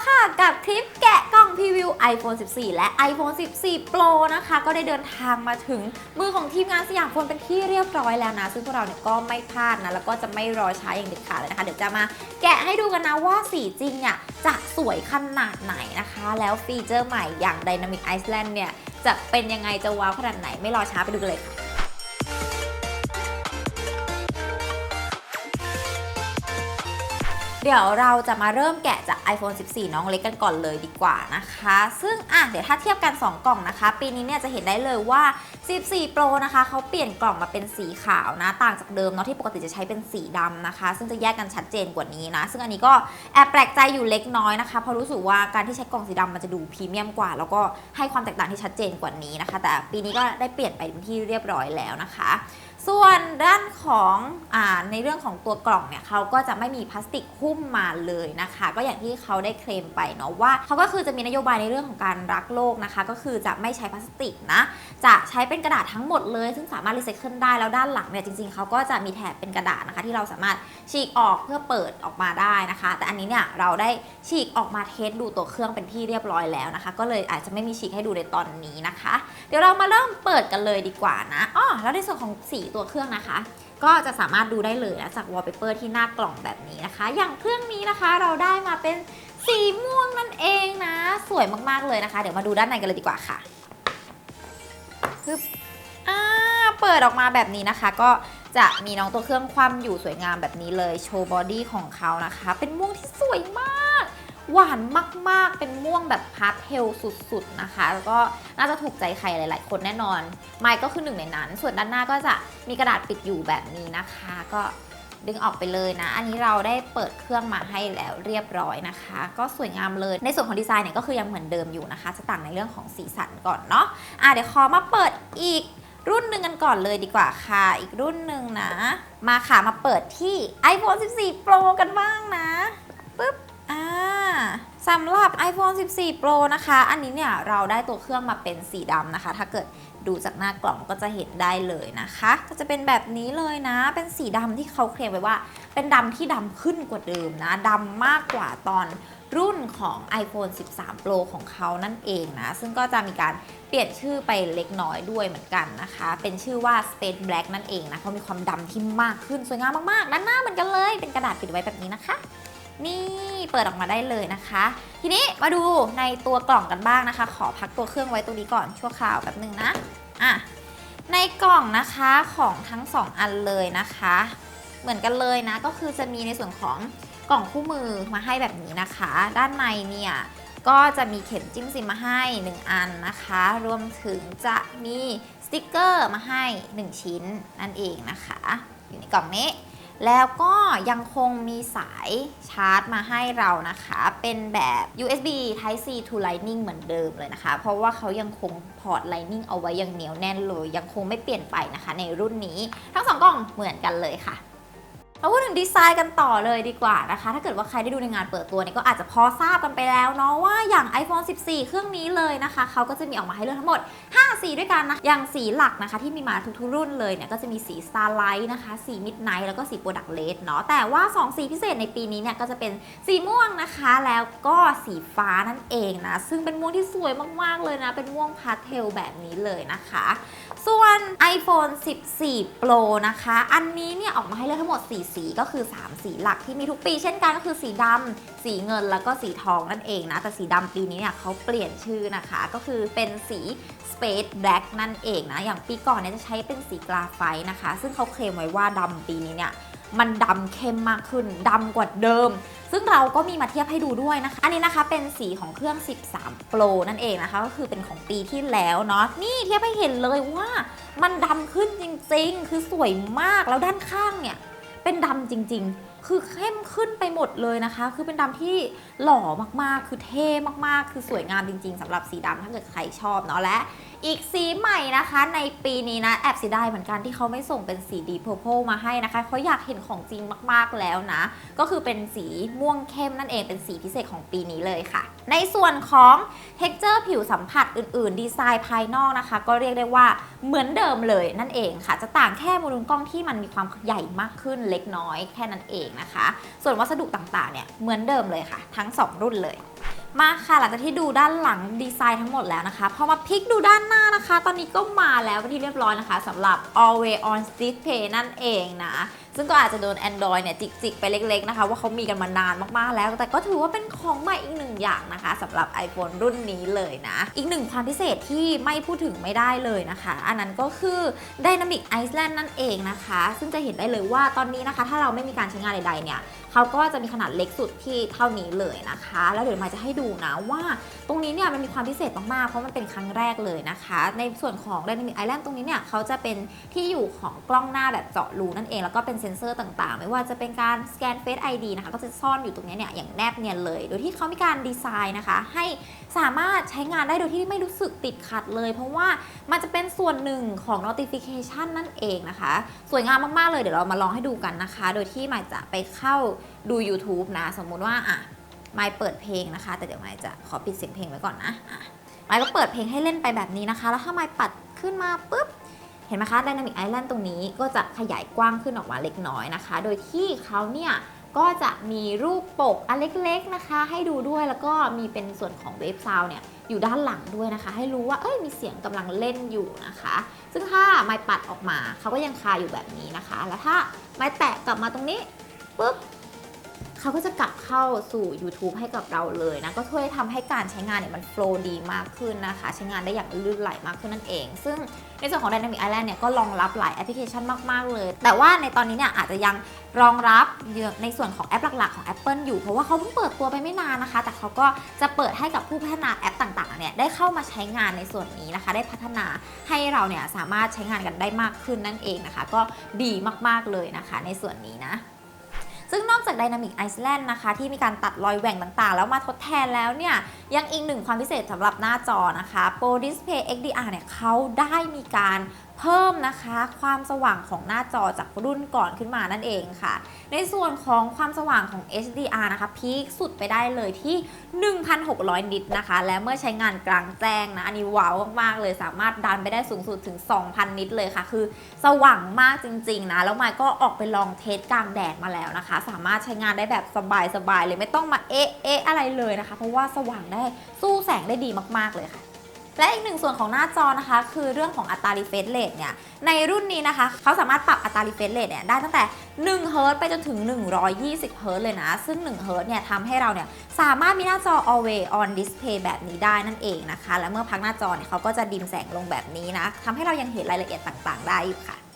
แล้วค่ะ กับคลิปแกะกล่องพรีวิว iPhone 14 และ iPhone 14 Pro นะคะ ก็ได้เดินทางมาถึงมือของทีมงานสยามโฟนเป็นที่เรียบร้อยแล้วนะ ซึ่งพวกเราเนี่ยก็ไม่พลาดนะ แล้วก็จะไม่รอช้าอย่างเด็ดขาดเลยนะคะ เดี๋ยวจะมาแกะให้ดูกันนะว่าสีจริงเนี่ยจะสวยขนาดไหนนะคะ แล้วฟีเจอร์ใหม่อย่าง Dynamic Island เนี่ยจะเป็นยังไงจะว้าวขนาดไหนไม่รอช้าไปดูกันเลยค่ะ เดี๋ยวเราจะมาเริ่มแกะจาก iPhone 14 น้องเล็กกันก่อนเลยดีกว่านะคะ ซึ่งอะเดี๋ยวถ้าเทียบกัน 2 กล่องนะคะ ปีนี้เนี่ยจะเห็นได้เลยว่า 14 Pro นะคะเขาเปลี่ยนกล่องมาเป็นสีขาวนะ ต่างจากเดิมเนาะที่ปกติจะใช้เป็นสีดำนะคะ ซึ่งจะแยกกันชัดเจนกว่านี้นะ ซึ่งอันนี้ก็แอบแปลกใจอยู่เล็กน้อยนะคะเพราะรู้สึกว่าการที่ใช้กล่องสีดำมันจะดูพรีเมียมกว่า แล้วก็ให้ความแตกต่างที่ชัดเจนกว่านี้นะคะ แต่ปีนี้ก็ได้เปลี่ยนไปเป็นที่เรียบร้อยแล้วนะคะ ส่วนด้านของอในเรื่องของตัวกล่องเนี่ยเขาก็จะไม่มีพลาสติกหุ้มมาเลยนะคะ ก็อย่างที่เขาได้เคลมไปเนาะว่าเขาก็คือจะมีนโยบายในเรื่องของการรักโลกนะคะ ก็คือจะไม่ใช้พลาสติกนะ จะใช้เป็นกระดาษทั้งหมดเลย ซึ่งสามารถรีไซเคิลได้แล้วด้านหลังเนี่ยจริงๆเขาก็จะมีแถบเป็นกระดาษนะคะ ที่เราสามารถฉีกออกเพื่อเปิดออกมาได้นะคะ แต่อันนี้เนี่ยเราได้ฉีกออกมาเทสดูตัวเครื่องเป็นที่เรียบร้อยแล้วนะคะ ก็เลยอาจจะไม่มีฉีกให้ดูในตอนนี้นะคะ เดี๋ยวเรามาเริ่มเปิดกันเลยดีกว่านะอ๋อแล้วในส่วนของสีตัวเครื่องนะคะ ก็จะสามารถดูได้เลยนะจากวอลเปเปอร์ที่หน้ากล่องแบบนี้นะคะ อย่างเครื่องนี้นะคะเราได้มาเป็นสีม่วงนั่นเองนะ สวยมากๆเลยนะคะ เดี๋ยวมาดูด้านในกันเลยดีกว่าค่ะคืออ่าเปิดออกมาแบบนี้นะคะ ก็จะมีน้องตัวเครื่องคว่ำอยู่สวยงามแบบนี้เลย โชว์บอดี้ของเขานะคะ เป็นม่วงที่สวยมาก หวานมากๆ เป็นม่วงแบบพาสเทลสุดๆนะคะ แล้วก็น่าจะถูกใจใครหลาย ๆ คนแน่นอน ไมค์ก็คือหนึ่งในนั้น ส่วนด้านหน้าก็จะมีกระดาษปิดอยู่แบบนี้นะคะ ก็ดึงออกไปเลยนะ อันนี้เราได้เปิดเครื่องมาให้แล้วเรียบร้อยนะคะ ก็สวยงามเลย ในส่วนของดีไซน์เนี่ยก็คือยังเหมือนเดิมอยู่นะคะ จะต่างในเรื่องของสีสันก่อนเนาะ อะเดี๋ยวขอมาเปิดอีกรุ่นหนึ่งกันก่อนเลยดีกว่าค่ะ อีกรุ่นหนึ่งนะ มาค่ะมาเปิดที่ iPhone 14 Pro กันบ้างนะปึ๊บ สำหรับ iPhone 14 Pro นะคะ อันนี้เนี่ยเราได้ตัวเครื่องมาเป็นสีดำนะคะ ถ้าเกิดดูจากหน้ากล่องก็จะเห็นได้เลยนะคะ ก็จะเป็นแบบนี้เลยนะ เป็นสีดำที่เขาเคลมไว้ว่า เป็นดำที่ดำขึ้นกว่าเดิมนะดำมากกว่าตอนรุ่นของ iPhone 13 Pro ของเขานั่นเองนะ ซึ่งก็จะมีการเปลี่ยนชื่อไปเล็กน้อยด้วยเหมือนกันนะคะ เป็นชื่อว่า Space Black นั่นเองนะ เพราะมีความดำที่มากขึ้นสวยงามมากๆ ด้านหน้าเหมือนกันเลย เป็นกระดาษปิดไว้แบบนี้นะคะ นี่เปิดออกมาได้เลยนะคะ ทีนี้มาดูในตัวกล่องกันบ้างนะคะ ขอพักตัวเครื่องไว้ตรงนี้ก่อนชั่วคราวแบบนึงนะอะในกล่องนะคะของทั้ง 2 อันเลยนะคะ เหมือนกันเลยนะก็คือจะมีในส่วนของกล่องคู่มือมาให้แบบนี้นะคะ ด้านในเนี่ยก็จะมีเข็มจิ้มซิมมาให้ 1 อันนะคะ รวมถึงจะมีสติกเกอร์มาให้ 1 ชิ้นนั่นเองนะคะ อยู่ในกล่องนี้ แล้วก็ยังคงมีสายชาร์จมาให้เรานะคะ เป็นแบบ USB Type C to Lightning เหมือนเดิมเลยนะคะ เพราะว่าเขายังคงพอร์ต Lightning เอาไว้อย่างเหนียวแน่นเลย ยังคงไม่เปลี่ยนไปนะคะ ในรุ่นนี้ ทั้งสองกล่องเหมือนกันเลยค่ะ มาพูดถึงดีไซน์กันต่อเลยดีกว่านะคะ ถ้าเกิดว่าใครได้ดูในงานเปิดตัวเนี่ยก็อาจจะพอทราบกันไปแล้วเนาะว่าอย่าง iPhone 14 เครื่องนี้เลยนะคะ เขาก็จะมีออกมาให้เลือกทั้งหมด 5 สีด้วยกันนะ อย่างสีหลักนะคะ ที่มีมาทุกๆรุ่นเลยเนี่ยก็จะมีสี Starlight นะคะ สี Midnight แล้วก็สี Product Red เนาะ แต่ว่า 2 สีพิเศษในปีนี้เนี่ยก็จะเป็นสีม่วงนะคะ แล้วก็สีฟ้านั่นเองนะ ซึ่งเป็นม่วงที่สวยมากๆเลยนะ เป็นม่วงพาสเทลแบบนี้เลยนะคะ ส่วน iPhone 14 Pro นะคะ อันนี้เนี่ยออกมาให้เลือกทั้งหมด 4 สีก็คือ 3 สีหลักที่มีทุกปีเช่นกันก็คือสีดำ สีเงินแล้วก็สีทองนั่นเองนะ แต่สีดำปีนี้เนี่ยเขาเปลี่ยนชื่อนะคะ ก็คือเป็นสี Space Black นั่นเองนะ อย่างปีก่อนเนี่ยจะใช้เป็นสีกราไฟต์นะคะ ซึ่งเขาเคลมไว้ว่าดำปีนี้เนี่ย มันดำเข้มมากขึ้นดำกว่าเดิม ซึ่งเราก็มีมาเทียบให้ดูด้วยนะคะ อันนี้นะคะเป็นสีของเครื่อง 13 Pro นั่นเองนะคะ ก็คือเป็นของปีที่แล้วเนาะนี่เทียบให้เห็นเลยว่ามันดำขึ้นจริง ๆ คือสวยมากแล้วด้านข้างเนี่ยเป็นดำจริง ๆ คือเข้มขึ้นไปหมดเลยนะคะ คือเป็นดำที่หล่อมากๆ คือเท่มากๆ คือสวยงามจริง ๆสำหรับสีดำถ้าเกิดใครชอบเนาะและ อีกสีใหม่นะคะในปีนี้นะ แอบเสียดายเหมือนกันที่เขาไม่ส่งเป็นสีดีเพอร์เพมาให้นะคะเขาอยากเห็นของจริงมากๆแล้วนะ ก็คือเป็นสีม่วงเข้มนั่นเองเป็นสีพิเศษของปีนี้เลยค่ะ ในส่วนของเท็กเจอร์ผิวสัมผัสอื่นๆ ดีไซน์ภายนอกนะคะ ก็เรียกได้ว่าเหมือนเดิมเลยนั่นเองค่ะ จะต่างแค่โมดูลกล้องที่มันมีความใหญ่มากขึ้นเล็กน้อยแค่นั้นเองนะคะ ส่วนวัสดุต่างๆเนี่ยเหมือนเดิมเลยค่ะ ทั้ง 2 รุ่นเลย มาค่ะหลังจากที่ดูด้านหลังดีไซน์ทั้งหมดแล้วนะคะพอมาพลิกดูด้านหน้านะคะ ตอนนี้ก็มาแล้วเป็นที่เรียบร้อยนะคะสำหรับ Always On Display นั่นเองนะ ซึ่งก็อาจจะโดน Android เนี่ยจิกๆ ไปเล็ก ๆ นะคะ ว่าเขามีกันมานานมากๆแล้ว แต่ก็ถือว่าเป็นของใหม่อีกหนึ่งอย่างนะคะสำหรับ iPhone รุ่นนี้เลยนะ อีกหนึ่งความพิเศษที่ไม่พูดถึงไม่ได้เลยนะคะ อันนั้นก็คือ Dynamic Island นั่นเองนะคะ ซึ่งจะเห็นได้เลยว่าตอนนี้นะคะ ถ้าเราไม่มีการใช้งานใดๆเนี่ยเขาก็จะมีขนาดเล็กสุดที่เท่านี้เลยนะคะ แล้วเดี๋ยวมาจะให้ดูนะว่าตรงนี้เนี่ยมันมีความพิเศษมากๆ เพราะมันเป็นครั้งแรกเลยนะคะ ในส่วนของ Dynamic Island ตรงนี้เนี่ยเขาจะเป็นที่อยู่ของกล้องหน้าแบบเจาะรูนั่นเองแล้วก็เป็นเซ็นเซอร์ต่างๆ ไม่ว่าจะเป็นการสแกน Face ID นะคะ ก็จะซ่อนอยู่ตรงนี้เนี่ยอย่างแนบเนียนเลย โดยที่เขามีการดีไซน์นะคะ ให้สามารถใช้งานได้โดยที่ไม่รู้สึกติดขัดเลย เพราะว่ามันจะเป็นส่วนหนึ่งของ notification นั่นเองนะคะ สวยงามมากๆเลยเดี๋ยวเรามาลองให้ดูกันนะคะ โดยที่หมายจะไปเข้าดู YouTube นะ สมมุติว่าอะหมายเปิดเพลงนะคะ แต่เดี๋ยวหมายจะขอปิดเสียงเพลงไว้ก่อนนะอะหมายก็เปิดเพลงให้เล่นไปแบบนี้นะคะ แล้วถ้าหมายปัดขึ้นมาปุ๊บ เห็นไหมคะ Dynamic Island ตรงนี้ก็จะขยายกว้างขึ้นออกมาเล็กน้อยนะคะ โดยที่เขาเนี่ยก็จะมีรูปปกอันเล็กๆนะคะ ให้ดูด้วยแล้วก็มีเป็นส่วนของเวฟซาวเนี่ยอยู่ด้านหลังด้วยนะคะ ให้รู้ว่าเอ้ยมีเสียงกำลังเล่นอยู่นะคะ ซึ่งถ้าไม้ปัดออกมาเขาก็ยังคาอยู่แบบนี้นะคะ แล้วถ้าไม้แตะกลับมาตรงนี้ปุ๊บ เขาก็จะกลับเข้าสู่ YouTube ให้กับเราเลยนะ ก็ช่วยทำให้การใช้งานเนี่ยมันโฟล์ดีมากขึ้นนะคะ ใช้งานได้อย่างลื่นไหลมากขึ้นนั่นเอง ซึ่งในส่วนของ Dynamic Island เนี่ยก็รองรับหลายแอปพลิเคชันมาก ๆ เลย แต่ว่าในตอนนี้เนี่ยอาจจะยังรองรับในส่วนของแอปหลัก ๆ ของ Apple อยู่ เพราะว่าเขาเพิ่งเปิดตัวไปไม่นานนะคะ แต่เขาก็จะเปิดให้กับผู้พัฒนาแอปต่างๆ เนี่ยได้เข้ามาใช้งานในส่วนนี้นะคะ ได้พัฒนาให้เราเนี่ยสามารถใช้งานกันได้มากขึ้นนั่นเองนะคะ ก็ดีมาก ๆ เลยนะคะ ในส่วนนี้นะ ซึ่งนอกจากไดนามิกไอซ์แลนด์นะคะ ที่มีการตัดรอยแหว่งต่างๆ แล้วมาทดแทนแล้วเนี่ย ยังอีกหนึ่งความพิเศษสำหรับหน้าจอนะคะ Pro Display XDR เนี่ยเขาได้มีการ เพิ่มนะคะความสว่างของหน้าจอจากรุ่นก่อนขึ้นมานั่นเองค่ะ ในส่วนของความสว่างของ HDR นะคะพีคสุดไปได้เลยที่ 1,600 นิตนะคะ และเมื่อใช้งานกลางแจ้งนะ อันนี้ว้าวมาก ๆ เลยสามารถดันไปได้สูงสุดถึง 2,000 นิตเลยค่ะ คือสว่างมากจริง ๆ นะ แล้วมายก็ออกไปลองเทสกลางแดดมาแล้วนะคะ สามารถใช้งานได้แบบสบาย ๆ เลยไม่ต้องมาเอ๊ะเอ๊ะอะไรเลยนะคะ เพราะว่าสว่างได้สู้แสงได้ดีมาก ๆ เลยค่ะ และอีกหนึ่งส่วนของหน้าจอนะคะ คือเรื่องของอัตรา refresh rate เนี่ย ในรุ่นนี้นะคะ เขาสามารถปรับอัตรา refresh rate เนี่ยได้ตั้งแต่1 h z ไปจนถึง 120 h z เลยนะ ซึ่ง1 h z เนี่ยทำให้เราเนี่ยสามารถมีหน้าจอ always on display แบบนี้ได้นั่นเองนะคะ และเมื่อพักหน้าจอเนี่ยเขาก็จะดิมแสงลงแบบนี้นะทำให้เรายังเห็นรายละเอียดต่างๆ ได้อยู่ค่ะ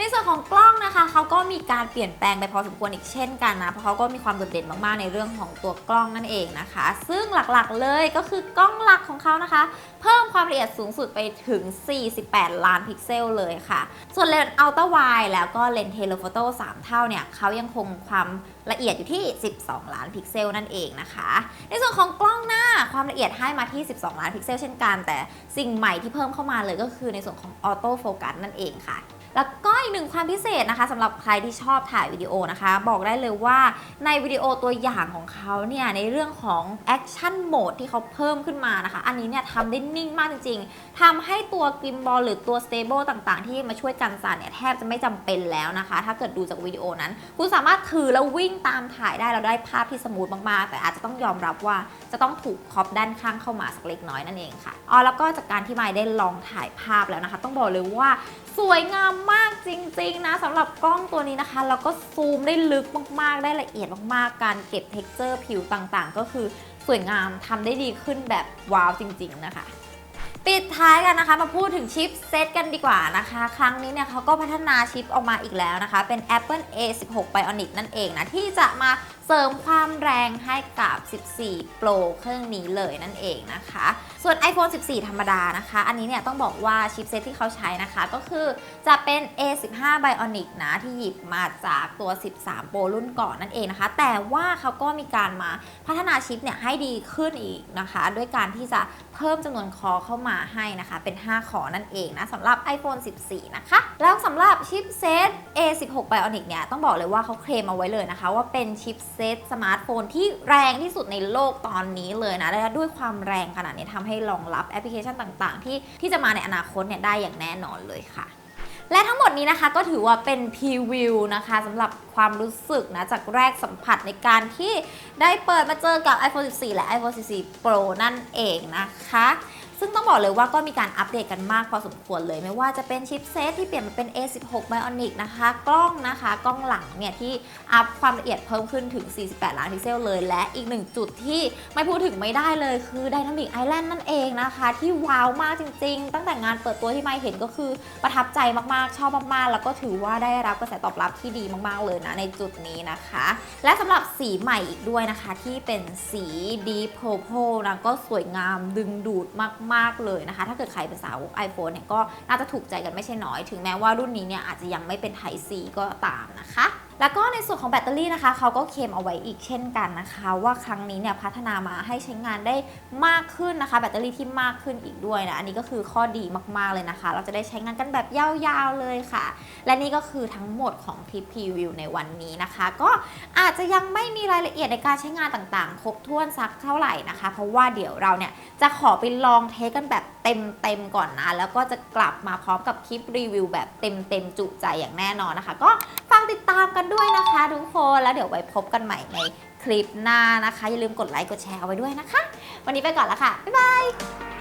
ในส่วนของกล้องนะคะเขาก็มีการเปลี่ยนแปลงไปพอสมควรอีกเช่นกันนะเพราะเขาก็มีความโดดเด่นมากๆในเรื่องของตัวกล้องนั่นเองนะคะ ซึ่งหลักๆเลยก็คือกล้องหลักของเขานะคะ เพิ่มความละเอียดสูงสุดไปถึง 48 ล้านพิกเซลเลยค่ะ ส่วนเลนส์อัลตร้าไวแล้วก็เลนส์เทเลโฟโต้3เท่าเนี่ยเขายังคงความละเอียดอยู่ที่ 12 ล้านพิกเซลนั่นเองนะคะ ในส่วนของกล้องหน้าความละเอียดให้มาที่ 12 ล้านพิกเซลเช่นกัน แต่สิ่งใหม่ที่เพิ่มเข้ามาเลยก็คือในส่วนของออโต้โฟกัสนั่นเองค่ะ แล้วก็ อีกหนึ่งความพิเศษนะคะสำหรับใครที่ชอบถ่ายวิดีโอนะคะ บอกได้เลยว่าในวิดีโอตัวอย่างของเขาเนี่ยในเรื่องของแอคชั่นโหมดที่เขาเพิ่มขึ้นมานะคะ อันนี้เนี่ยทำได้นิ่งมากจริงๆทำให้ตัวกิมบอลหรือตัวสเตเบิลต่างๆ ที่มาช่วยกันสั่นเนี่ยแทบจะไม่จำเป็นแล้วนะคะ ถ้าเกิดดูจากวิดีโอนั้น คุณสามารถถือแล้ววิ่งตามถ่ายได้เราได้ภาพที่สมูทมากๆ แต่อาจจะต้องยอมรับว่าจะต้องถูกครอบด้านข้างเข้ามาสักเล็กน้อยนั่นเองค่ะอ๋อแล้วก็จากการที่ไมค์ได้ลองถ่ายภาพแล้วนะคะ ต้องบอกเลยว่าสวยงามมากจริงๆนะสำหรับกล้องตัวนี้นะคะแล้วก็ซูมได้ลึกมากๆ ได้ละเอียดมากๆ การเก็บเท็กเจอร์ผิวต่างๆ ก็คือสวยงามทำได้ดีขึ้นแบบว้าวจริง ๆ นะคะปิดท้ายกันนะคะมาพูดถึงชิปเซตกันดีกว่านะคะ ครั้งนี้เนี่ยเขาก็พัฒนาชิปออกมาอีกแล้วนะคะ เป็น Apple A16 Bionic นั่นเองนะ ที่จะมา เสริมความแรงให้กับ 14 Pro เครื่องนี้เลยนั่นเองนะคะ ส่วน iPhone 14 ธรรมดานะคะ อันนี้เนี่ยต้องบอกว่าชิปเซตที่เขาใช้นะคะ ก็คือจะเป็น A15 Bionic นะ ที่หยิบมาจากตัว 13 Pro รุ่นก่อนนั่นเองนะคะ แต่ว่าเขาก็มีการมาพัฒนาชิปเนี่ยให้ดีขึ้นอีกนะคะ ด้วยการที่จะเพิ่มจำนวนคอเข้ามาให้นะคะ เป็น 5 คอนั่นเองนะสำหรับ iPhone 14 นะคะ แล้วสำหรับชิปเซต A16 Bionic เนี่ยต้องบอกเลยว่าเขาเคลมเอาไว้เลยนะคะ ว่าเป็นชิปเเซตสมาร์ทโฟนที่แรงที่สุดในโลกตอนนี้เลยนะและด้วยความแรงขนาดนี้ทำให้รองรับแอปพลิเคชันต่างๆ ที่ที่จะมาในอนาคตเนี่ยได้อย่างแน่นอนเลยค่ะและทั้งหมดนี้นะคะก็ถือว่าเป็นพรีวิวนะคะสำหรับความรู้สึกนะ จากแรกสัมผัสในการที่ได้เปิดมาเจอกับ iPhone 14 และ iPhone 14 Pro นั่นเองนะคะ ซึ่งต้องบอกเลยว่าก็มีการอัปเดตกันมากพอสมควรเลย ไม่ว่าจะเป็นชิปเซตที่เปลี่ยนมาเป็น A16 Bionic นะคะ กล้องนะคะ กล้องหลังเนี่ยที่อัพความละเอียดเพิ่มขึ้นถึง 48 ล้านพิกเซลเลย และอีกหนึ่งจุดที่ไม่พูดถึงไม่ได้เลยคือ Dynamic Island นั่นเองนะคะ ที่ว้าวมากจริง ๆ ตั้งแต่งานเปิดตัวที่ไม่เห็นก็คือประทับใจมากๆ ชอบมากๆ แล้วก็ถือว่าได้รับกระแสตอบรับที่ดีมากๆเลยนะในจุดนี้นะคะ และสำหรับสีใหม่อีกด้วยนะคะที่เป็นสี Deep Purple นะก็สวยงามดึงดูดมากๆ เลยนะคะ ถ้าเกิดใครเป็นสาวก iPhone เนี่ยก็น่าจะถูกใจกันไม่ใช่น้อย ถึงแม้ว่ารุ่นนี้เนี่ยอาจจะยังไม่เป็น Type C ก็ตามนะคะ แล้วก็ในส่วนของแบตเตอรี่นะคะเขาก็เคลมเอาไว้อีกเช่นกันนะคะ ว่าครั้งนี้เนี่ยพัฒนามาให้ใช้งานได้มากขึ้นนะคะ แบตเตอรี่ที่มากขึ้นอีกด้วยนะอันนี้ก็คือข้อดีมากๆเลยนะคะ เราจะได้ใช้งานกันแบบยาวๆเลยค่ะ และนี่ก็คือทั้งหมดของคลิปพรีวิวในวันนี้นะคะ ก็อาจจะยังไม่มีรายละเอียดในการใช้งานต่างๆ ครบถ้วนสักเท่าไหร่นะคะ เพราะว่าเดี๋ยวเราเนี่ยจะขอไปลองเทสกันแบบเต็มๆก่อนนะ แล้วก็จะกลับมาพร้อมกับคลิปรีวิวแบบเต็มๆจุใจอย่างแน่นอนนะคะ ก็ฝากติดตามกันด้วยนะคะทุกคนแล้วเดี๋ยวไว้พบกันใหม่ในคลิปหน้านะคะ อย่าลืมกดไลค์กดแชร์เอาไว้ด้วยนะคะ วันนี้ไปก่อนแล้วค่ะ บ๊ายบาย